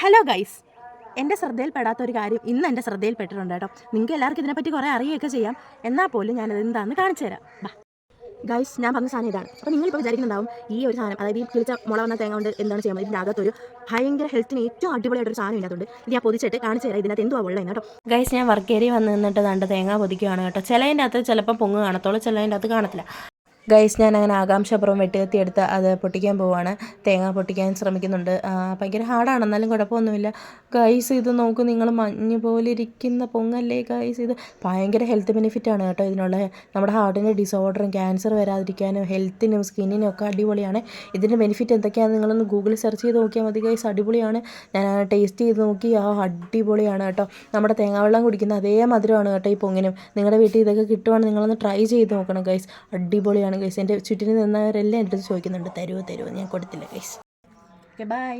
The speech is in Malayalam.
ഹലോ ഗൈസ് എന്റെ ശ്രദ്ധയിൽപ്പെടാത്ത ഒരു കാര്യം ഇന്ന് എന്റെ ശ്രദ്ധയിൽപ്പെട്ടിട്ടുണ്ട് കേട്ടോ. നിങ്ങൾക്ക് എല്ലാവർക്കും ഇതിനെപ്പറ്റി കുറേ അറിയുകയൊക്കെ ചെയ്യാം. എന്നാൽ പോലും ഞാനത് എന്താണെന്ന് കാണിച്ചു തരാം. ബാ. ഗൈസ് ഞാൻ പറഞ്ഞ സാധനം ഇതാണ്. അപ്പോൾ നിങ്ങളിപ്പോൾ വിചാരിക്കുന്നുണ്ടാവും ഈ ഒരു സാധനം അതായത് ഈ കിളിച്ച മുള വന്ന തേങ്ങ കൊണ്ട് എന്താണ് ചെയ്യുന്നത്? ഇതിന്റെ അകത്തൊരു ഭയങ്കര ഹെൽത്തിന് ഏറ്റവും അടിപൊളിയായിട്ടൊരു സാധനം ഇല്ലാത്തതുകൊണ്ട് ഇത് ഞാൻ പൊതിച്ചിട്ട് കാണിച്ചു തരാം ഇതിനകത്ത് എന്തുവാ ഉള്ളത് കേട്ടോ. ഗൈസ് ഞാൻ വർക്ക് ഏരിയ വന്ന് നിന്നിട്ട് ദണ്ട് തേങ്ങ പൊതിക്കുകയാണ് കേട്ടോ. ചിലതിന്റെ അകത്ത് ചിലപ്പോൾ പൊങ്ങ് കാണത്തുള്ളൂ ചിലതിന്റെ അകത്ത് കാണത്തില്ല. ഗൈസ് ഞാൻ അങ്ങനെ ആകാംക്ഷപുറം വെട്ടുകത്തി എടുത്ത് അത് പൊട്ടിക്കാൻ പോവാണ്. തേങ്ങ പൊട്ടിക്കാൻ ശ്രമിക്കുന്നുണ്ട്. ഭയങ്കര ഹാർഡാണ് എന്നാലും കുഴപ്പമൊന്നുമില്ല. ഗൈസ് ഇത് നോക്ക് നിങ്ങൾ മഞ്ഞ് പോലെ ഇരിക്കുന്ന പൊങ്ങല്ലേ ഗൈസ് ഇത് ഭയങ്കര ഹെൽത്ത് ബെനിഫിറ്റ് ആണ് കേട്ടോ ഇതിനുള്ള. നമ്മുടെ ഹാർട്ടിന്റെ ഡിസോർഡറും ക്യാൻസർ വരാതിരിക്കാനും ഹെൽത്തിനും സ്കിന്നിനും ഒക്കെ അടിപൊളിയാണ്. ഇതിന്റെ ബെനിഫിറ്റ് എന്തൊക്കെയാണെന്ന് നിങ്ങളൊന്ന് ഗൂഗിളിൽ സെർച്ച് ചെയ്ത് നോക്കിയാൽ മതി ഗൈസ് അടിപൊളിയാണ്. ഞാൻ ടേസ്റ്റ് ചെയ്ത് നോക്കി ആ അടിപൊളിയാണ് കേട്ടോ. നമ്മുടെ തേങ്ങാവെള്ളം കുടിക്കുന്ന അതേ മധുരമാണ് കേട്ടോ ഈ പൊങ്ങിനും. നിങ്ങളുടെ വീട്ടിൽ ഇതൊക്കെ കിട്ടുവാണെങ്കിൽ നിങ്ങളൊന്ന് ട്രൈ ചെയ്ത് നോക്കണം ഗൈസ് അടിപൊളിയാണ് ഗൈസ് എന്റെ ചുറ്റിന് നിന്നവരെല്ലാം എന്റെ അടുത്ത് ചോദിക്കുന്നുണ്ട് തരുമോ തരുമോ ഞാൻ കൊടുത്തില്ല ഗൈസ് ഓക്കെ ബൈ